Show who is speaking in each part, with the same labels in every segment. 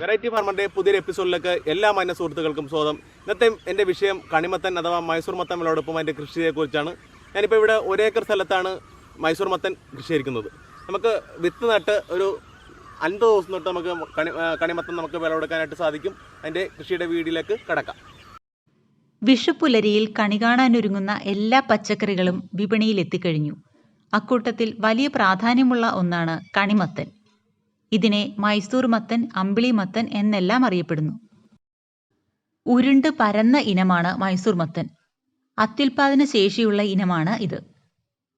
Speaker 1: Variety ഫാർമറിന്റെ പുതിയൊരു എപ്പിസോഡിലേക്ക് എല്ലാ മാന്യ സുഹൃത്തുക്കൾക്കും സ്വാഗതം. ഇന്നത്തെ എന്റെ വിഷയം കണിമത്തൻ അഥവാ മൈസൂർ മത്തൻ വിളവെടുപ്പും അതിന്റെ കൃഷിയെക്കുറിച്ചാണ്. ഞാനിപ്പോൾ ഇവിടെ ഒരേക്കർ സ്ഥലത്താണ് മൈസൂർ മത്തൻ കൃഷി ചെയ്തിരിക്കുന്നത്. നമുക്ക് വിത്ത് നട്ട് ഒരു അൻപത് ദിവസം തൊട്ട് നമുക്ക് കണി കണിമത്തൻ നമുക്ക് വിളവെടുക്കാനായിട്ട് സാധിക്കും. അതിന്റെ കൃഷിയുടെ വീടിലേക്ക് കടക്കാം.
Speaker 2: വിഷുപ്പുലരിയിൽ കണി കാണാനൊരുങ്ങുന്ന എല്ലാ പച്ചക്കറികളും വിപണിയിൽ എത്തിക്കഴിഞ്ഞു അക്കൂട്ടത്തിൽ വലിയ പ്രാധാന്യമുള്ള ഒന്നാണ് കണിമത്തൻ. ഇതിനെ മൈസൂർ മത്തൻ അമ്പിളി മത്തൻ എന്നെല്ലാം അറിയപ്പെടുന്നു. ഉരുണ്ട് പരന്ന ഇനമാണ് മൈസൂർ മത്തൻ. അത്യുൽപാദന ശേഷിയുള്ള ഇനമാണ് ഇത്.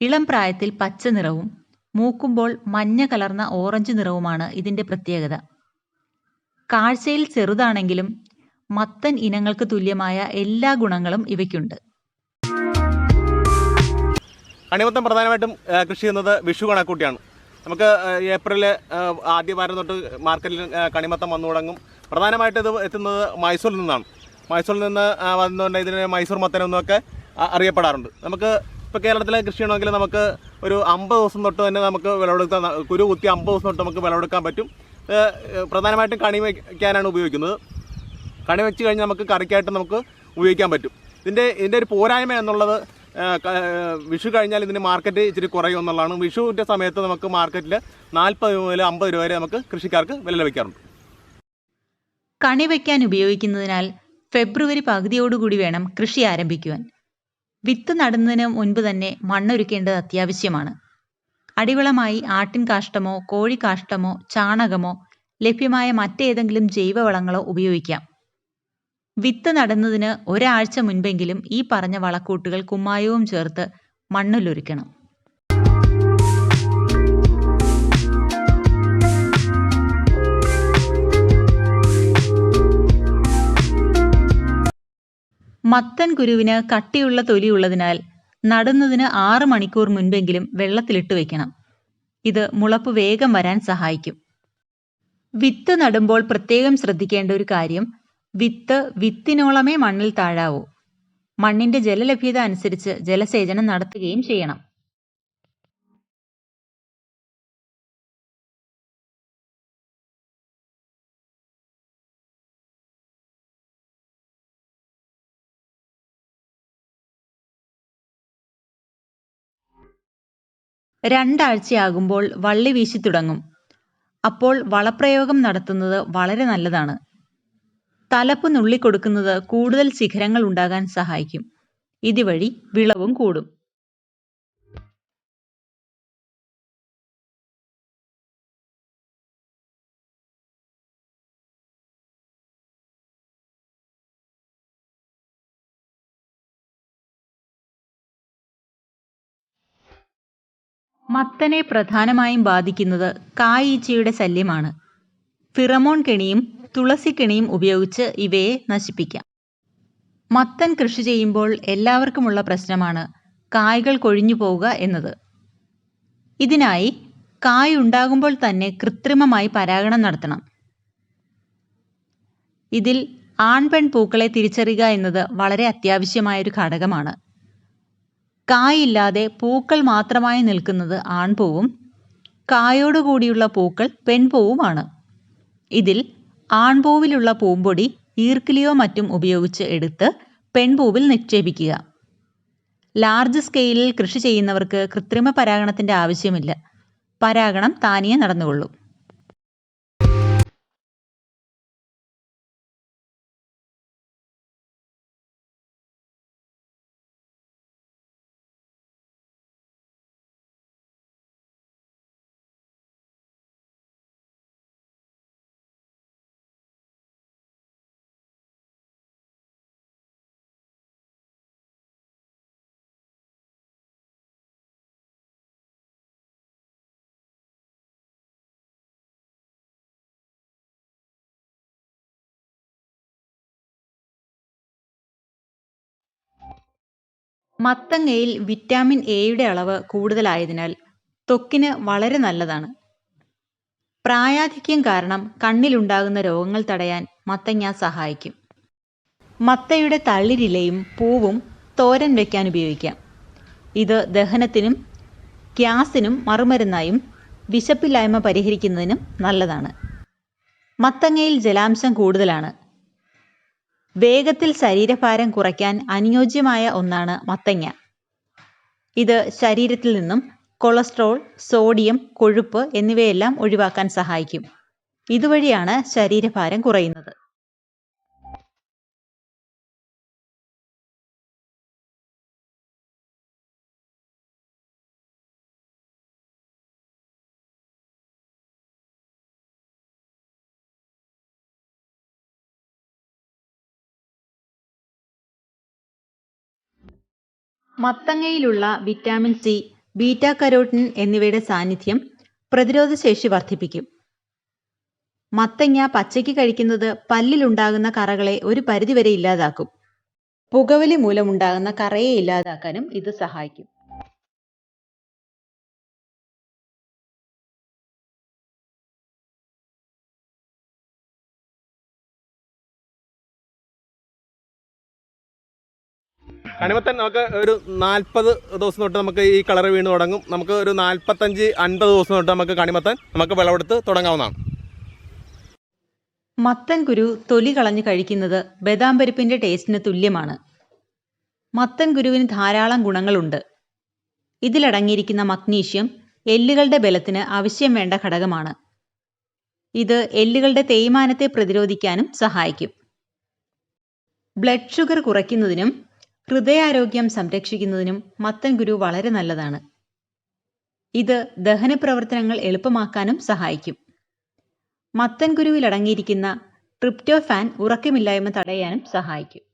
Speaker 2: ഇളം പ്രായത്തിൽ പച്ച നിറവും മൂക്കുമ്പോൾ മഞ്ഞ കലർന്ന ഓറഞ്ച് നിറവുമാണ് ഇതിന്റെ പ്രത്യേകത. കാഴ്ചയിൽ ചെറുതാണെങ്കിലും മത്തൻ ഇനങ്ങൾക്ക് തുല്യമായ എല്ലാ ഗുണങ്ങളും ഇവയ്ക്കുണ്ട്.
Speaker 1: കണിമത്തൻ പ്രധാനമായിട്ടും കൃഷി ചെയ്യുന്നത് വിഷു കണക്കൂട്ടിയാണ് നമുക്ക് ഏപ്രിൽ ആദ്യ വാരം തൊട്ട് മാർക്കറ്റിൽ കണിമത്തം വന്നു തുടങ്ങും. പ്രധാനമായിട്ട് ഇത് എത്തുന്നത് മൈസൂരിൽ നിന്നാണ്. മൈസൂരിൽ നിന്ന് വന്നുകൊണ്ട് ഇതിന് മൈസൂർ മത്തൻ എന്നൊക്കെ അറിയപ്പെടാറുണ്ട്. നമുക്ക് ഇപ്പോൾ കേരളത്തിലെ കൃഷി ചെയ്യണമെങ്കിൽ നമുക്ക് ഒരു അമ്പത് ദിവസം തൊട്ട് തന്നെ നമുക്ക് വിളവെടുക്കാൻ കുരു കുത്തി അമ്പത് ദിവസം തൊട്ട് നമുക്ക് വിളവെടുക്കാൻ പറ്റും. പ്രധാനമായിട്ടും കണി വയ്ക്കാനാണ് ഉപയോഗിക്കുന്നത്. കണി വെച്ച് കഴിഞ്ഞാൽ നമുക്ക് കറിക്കായിട്ട് നമുക്ക് ഉപയോഗിക്കാൻ പറ്റും. ഇതിന്റെ ഇതിന്റെ ഒരു പോരായ്മ എന്നുള്ളത് വിഷു കഴിഞ്ഞാൽ ഇതിന് മാർക്കറ്റ് ഇച്ചിരി കുറയും എന്നുള്ളതാണ്. വിഷുവിന്റെ സമയത്ത് നമുക്ക് മാർക്കറ്റിൽ നാൽപ്പത് മുതൽ അമ്പത് രൂപ വരെ നമുക്ക് കൃഷിക്കാർക്ക് വില ലഭിക്കാറുണ്ട്.
Speaker 2: കണി വയ്ക്കാൻ ഉപയോഗിക്കുന്നതിനാൽ ഫെബ്രുവരി പകുതിയോടുകൂടി വേണം കൃഷി ആരംഭിക്കുവാൻ. വിത്ത് നടുന്നതിന് മുൻപ് തന്നെ മണ്ണൊരുക്കേണ്ടത് അത്യാവശ്യമാണ്. അടിവളമായി ആട്ടിൻ കാഷ്ടമോ കോഴി കാഷ്ടമോ ചാണകമോ ലഭ്യമായ മറ്റേതെങ്കിലും ജൈവവളങ്ങളോ ഉപയോഗിക്കാം. വിത്ത് നടുന്നതിന് ഒരാഴ്ച മുൻപെങ്കിലും ഈ പറഞ്ഞ വളക്കൂട്ടുകൾ കുമ്മായവും ചേർത്ത് മണ്ണിലൊരുക്കണം. മത്തൻ കുരുവിന് കട്ടിയുള്ള തൊലിയുള്ളതിനാൽ നടുന്നതിന് ആറ് മണിക്കൂർ മുൻപെങ്കിലും വെള്ളത്തിലിട്ട് വെക്കണം. ഇത് മുളപ്പ് വേഗം വരാൻ സഹായിക്കും. വിത്ത് നടുമ്പോൾ പ്രത്യേകം ശ്രദ്ധിക്കേണ്ട ഒരു കാര്യം വിത്ത് വിത്തിനോളമേ മണ്ണിൽ താഴാവൂ. മണ്ണിന്റെ ജലലഭ്യത അനുസരിച്ച് ജലസേചനം നടത്തുകയും ചെയ്യണം. രണ്ടാഴ്ചയാകുമ്പോൾ വള്ളി വീശി തുടങ്ങും. അപ്പോൾ വളപ്രയോഗം നടത്തുന്നത് വളരെ നല്ലതാണ്. തലപ്പ് നുള്ളിക്കൊടുക്കുന്നത് കൂടുതൽ ശിഖരങ്ങൾ ഉണ്ടാകാൻ സഹായിക്കും. ഇതുവഴി വിളവും കൂടും. മത്തനെ പ്രധാനമായും ബാധിക്കുന്നത് കായീച്ചയുടെ ശല്യമാണ്. ഫിറമോൺ കെണിയും തുളസി കെണിയും ഉപയോഗിച്ച് ഇവയെ നശിപ്പിക്കാം. മത്തൻ കൃഷി ചെയ്യുമ്പോൾ എല്ലാവർക്കുമുള്ള പ്രശ്നമാണ് കായ്കൾ കൊഴിഞ്ഞു പോവുക എന്നത്. ഇതിനായി കായ് ഉണ്ടാകുമ്പോൾ തന്നെ കൃത്രിമമായി പരാഗണം നടത്തണം. ഇതിൽ ആൺപെൺ പൂക്കളെ തിരിച്ചറിയുക എന്നത് വളരെ അത്യാവശ്യമായൊരു ഘടകമാണ്. കായില്ലാതെ പൂക്കൾ മാത്രമായി നിൽക്കുന്നത് ആൺപൂവും കായോടുകൂടിയുള്ള പൂക്കൾ പെൺപൂവുമാണ്. ഇതിൽ ആൺപൂവിലുള്ള പൂമ്പൊടി ഈർക്കിലിയോ മറ്റും ഉപയോഗിച്ച് എടുത്ത് പെൺപൂവിൽ നിക്ഷേപിക്കുക. ലാർജ് സ്കെയിലിൽ കൃഷി ചെയ്യുന്നവർക്ക് കൃത്രിമ പരാഗണത്തിന്റെ ആവശ്യമില്ല. പരാഗണം താനിയെ നടന്നുകൊള്ളും. മത്തങ്ങയിൽ വിറ്റാമിൻ എയുടെ അളവ് കൂടുതലായതിനാൽ ത്വക്കിന് വളരെ നല്ലതാണ്. പ്രായാധിക്യം കാരണം കണ്ണിലുണ്ടാകുന്ന രോഗങ്ങൾ തടയാൻ മത്തങ്ങ സഹായിക്കും. മത്തയുടെ തളിരിലയും പൂവും തോരൻ വയ്ക്കാൻ ഉപയോഗിക്കാം. ഇത് ദഹനത്തിനും ഗ്യാസിനും മറുമരുന്നായും വിശപ്പില്ലായ്മ പരിഹരിക്കുന്നതിനും നല്ലതാണ്. മത്തങ്ങയിൽ ജലാംശം കൂടുതലാണ്. വേഗത്തിൽ ശരീരഭാരം കുറയ്ക്കാൻ അനുയോജ്യമായ ഒന്നാണ് മത്തങ്ങ. ഇത് ശരീരത്തിൽ നിന്നും കൊളസ്ട്രോൾ സോഡിയം കൊഴുപ്പ് എന്നിവയെല്ലാം ഒഴിവാക്കാൻ സഹായിക്കും. ഇതുവഴിയാണ് ശരീരഭാരം കുറയുന്നത്. മത്തങ്ങയിലുള്ള വിറ്റാമിൻ സി ബീറ്റ കരോട്ടിൻ എന്നിവയുടെ സാന്നിധ്യം പ്രതിരോധശേഷി വർദ്ധിപ്പിക്കും. മത്തങ്ങ പച്ചയ്ക്ക് കഴിക്കുന്നത് പല്ലിലുണ്ടാകുന്ന കറകളെ ഒരു പരിധിവരെ ഇല്ലാതാക്കും. പുകവലി മൂലമുണ്ടാകുന്ന കറയെ ഇല്ലാതാക്കാനും ഇത് സഹായിക്കും.
Speaker 1: കണിമത്തൻ നമുക്ക് ഒരു നാൽപ്പത് ദിവസം തൊട്ട് നമുക്ക് ഈ കളർ വീണ് തുടങ്ങും. നമുക്ക് ഒരു നാൽപ്പത്തഞ്ച് അൻപത് ദിവസം തൊട്ട് നമുക്ക് കണിമത്തൻ നമുക്ക് വിളവെടുത്ത് തുടങ്ങാവുന്നതാണ്.
Speaker 2: മത്തൻ കുരു തൊലി കളഞ്ഞു കഴിക്കുന്നത് ബദാം പരിപ്പിന്റെ ടേസ്റ്റിന് തുല്യമാണ്. മത്തൻ കുരുവിന് ധാരാളം ഗുണങ്ങളുണ്ട്. ഇതിലടങ്ങിയിരിക്കുന്ന മഗ്നീഷ്യം എല്ലുകളുടെ ബലത്തിന് ആവശ്യം വേണ്ട ഘടകമാണ്. ഇത് എല്ലുകളുടെ തേയ്മാനത്തെ പ്രതിരോധിക്കാനും സഹായിക്കും. ബ്ലഡ് ഷുഗർ കുറയ്ക്കുന്നതിനും ഹൃദയാരോഗ്യം സംരക്ഷിക്കുന്നതിനും മത്തൻ ഗുരു വളരെ നല്ലതാണ്. ഇത് ദഹന പ്രവർത്തനങ്ങൾ എളുപ്പമാക്കാനും സഹായിക്കും. മത്തൻ ഗുരുവിൽ അടങ്ങിയിരിക്കുന്ന ട്രിപ്റ്റോഫാൻ ഉറക്കമില്ലായ്മ തടയാനും സഹായിക്കും.